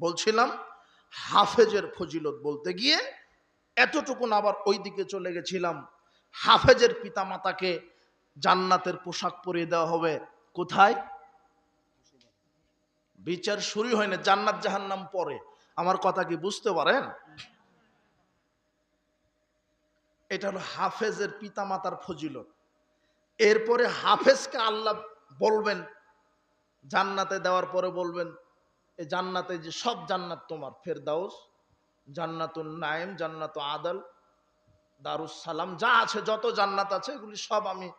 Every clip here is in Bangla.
বলছিলাম, হাফেজের ফজিলত বলতে গিয়ে এতটুকুন আবার ওই দিকে চলে গেছিলাম। হাফেজের পিতামাতাকে জান্নাতের পোশাক পরিয়ে দেওয়া হবে। কোথায়? বিচার শুরু হয় না জান্নাত জাহান্নাম পরে। আমার কথা কি বুঝতে পারেন? এটা হলো হাফেজের পিতামাতার ফজিলত। এরপরে হাফেজকে আল্লাহ বলবেন, জান্নাতে দেওয়ার পরে বলবেন এই জান্নাতে যে সব জান্নাত তোমার, ফেরদাউস, জান্নাতুন নাইম জান্নাত আদল দারুস সালাম যা আছে, যত জান্নাত আছে, এগুলি সব আমি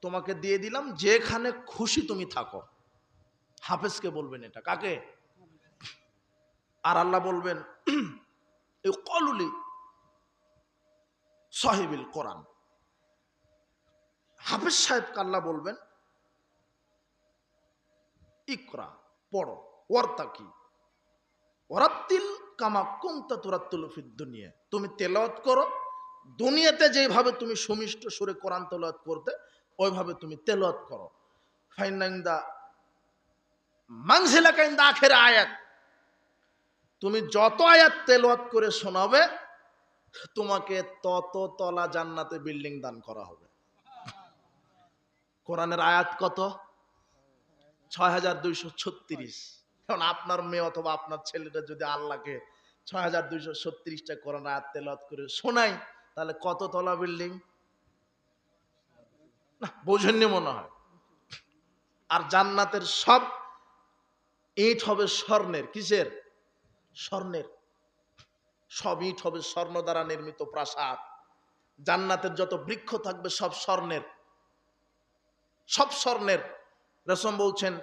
তোমাকে দিয়ে দিলাম। যেখানে খুশি তুমি থাকো। হাফেজকে বলবেন এটা। কাকে? আর আল্লাহ বলবেন এই কলুলি সাহেবিল কোরআন। হাফেজ সাহেব আল্লাহ বলবেন, ইকরা, পড়ো। ওয়ার্তা কি? ওরাত্তিল কামা কুন্তা তুরাত্তুল দুনিয়া। তুমি তেলাওয়াত করো, দুনিয়াতে যেভাবে তুমি সুমিষ্ট সুরে কোরআন তেলাওয়াত করতে, ওইভাবে তুমি তেলাওয়াত করো। ফাইনাইন্দা মাংসিলা কাইন্দা আখের আয়াত। তুমি যত আয়াত তেলাওয়াত করে শোনাবে, তোমাকে তত তলা জান্নাতে বিল্ডিং দান করা হবে। কোরআনের আয়াত কত? ছয় হাজার দুইশো ছত্রিশ। এখন আপনার মেয়ে অথবা আপনার ছেলেটা যদি আল্লাহকে ছয় হাজার দুইশো ছত্রিশটা তেলত করে শোনাই তাহলে কত তলা বিল্ডিং? না, বোঝেননি মনে হয়। আর জান্নাতের সব ইট হবে স্বর্ণের। কিসের? স্বর্ণের। সব ইট হবে স্বর্ণ দ্বারা নির্মিত প্রাসাদ। জান্নাতের যত বৃক্ষ থাকবে সব স্বর্ণের। সব স্বর্ণের। রেশম বলছেন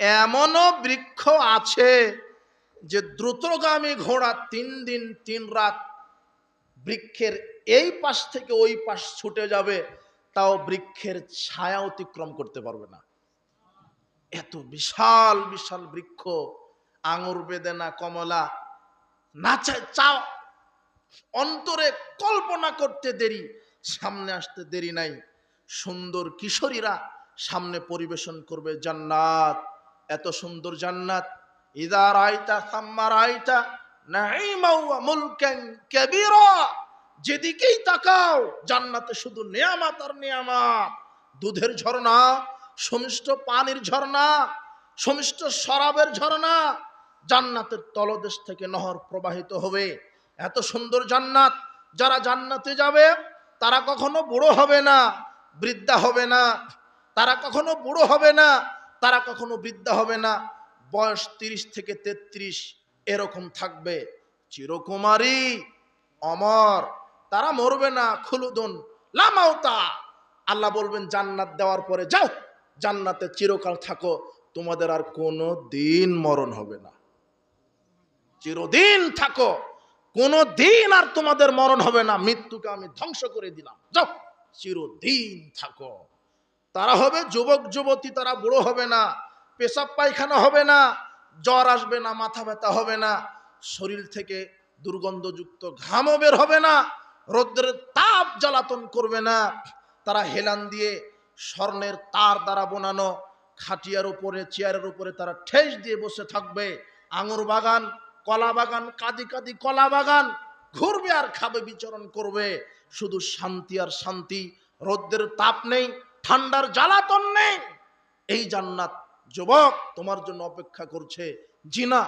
এমনও বৃক্ষ আছে যে দ্রুতগামী ঘোড়া তিন দিন, তিন রাত বৃক্ষের এই পাশ থেকে ওই পাশ ছুটে যাবে, তাও বৃক্ষের ছায়া অতিক্রম করতে পারবে না। এত বিশাল বিশাল বৃক্ষ, আঙুর বেদেনা, কমলা, না চায় চাও, অন্তরে কল্পনা করতে দেরি, সামনে আসতে দেরি নাই। সুন্দর কিশোরীরা সামনে পরিবেশন করবে জান্নাত। এত সুন্দর জান্নাত। ইদা রাইতা সাম্মা রাইতা যেদিকেই তাকাও, জান্নাতে শুধু নিয়ামত আর নিয়ামত। দুধের ঝর্ণা, সমিষ্ট পানির ঝর্ণা, সমিষ্ট শরাবের ঝর্ণা, জান্নাতের তলদেশ থেকে নহর প্রবাহিত হবে। এত সুন্দর জান্নাত, যারা জান্নাতে যাবে, তারা কখনো বুড়ো হবে না, বৃদ্ধা হবে না, তারা কখনো বুড়ো হবে না। তারা কখনো বৃদ্ধা হবে না। বয়স তিরিশ থেকে তেত্রিশ এরকম থাকবে। চিরকুমারী অমর। তারা মরবে না, খুলুদন। লামাওতা আল্লাহ বলবেন, জান্নাত দেওয়ার পরে যাও, জান্নাতে চিরকাল থাকো। তোমাদের আর কোনো দিন মরণ হবে না। চিরদিন থাকো। কোনো দিন আর তোমাদের মরণ হবে না। মৃত্যুকে আমি ধ্বংস করে দিলাম। যাও, চিরদিন থাকো। তারা হবে যুবক, যুবতী, তারা বুড়ো হবে না, পেশাব পায়খানা হবে না, জ্বর আসবে না, মাথা ব্যথা হবে না, শরীর থেকে দুর্গন্ধযুক্ত ঘামও বের হবে না, রৌদ্রের তাপ জ্বালাতন করবে না। তারা হেলান দিয়ে স্বর্ণের তার দ্বারা বোনানো, খাটিয়ার উপরে, চেয়ারের উপরে তারা ঠেস দিয়ে বসে থাকবে। আঙুর বাগান, কলা বাগান, কাদি কাদি কলা বাগান, ঘুরবে আর খাবে, বিচরণ করবে। শুধু শান্তি আর শান্তি, রৌদ্রের তাপ নেই ঠান্ডার জ্বালাতন নেই। এই জান্নাত যুবক তোমার জন্য অপেক্ষা করছে। জিনা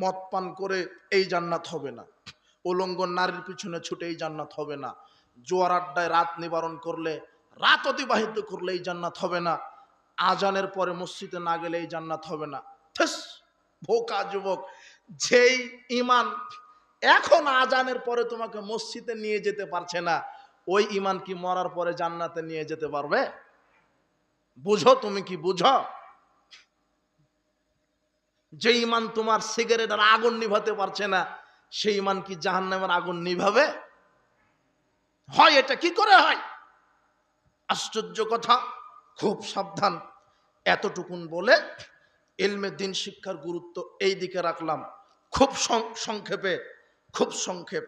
মদ পান করে এই জান্নাত হবে না। উলঙ্গ নারীর পিছনে ছুটে এই জান্নাত হবে না। জোয়ার আড্ডায় রাত নিবারণ করলে, রাত অতিবাহিত করলে এই জান্নাত হবে না। আজানের পরে মসজিদে না গেলে এই জান্নাত হবে না। ভোকা যুবক, যেই ইমান এখন আজানের পরে তোমাকে মসজিদে নিয়ে যেতে পারছে না, ওই ইমান কি মরার পরে জান্নাতে নিয়ে যেতে পারবে? বুঝো তুমি কি বুঝো? যে ইমান তোমার সিগারেটের আগুন নিভাতে পারছে না, সেই ইমান কি জাহান্নামের আগুন নিভাবে? হয় এটা কি করে হয়? আশ্চর্য কথা, খুব সাবধান। এতটুকুন বলে এলমে দিন শিক্ষার গুরুত্ব এই দিকে রাখলাম। খুব সংক্ষেপে, খুব সংক্ষেপ।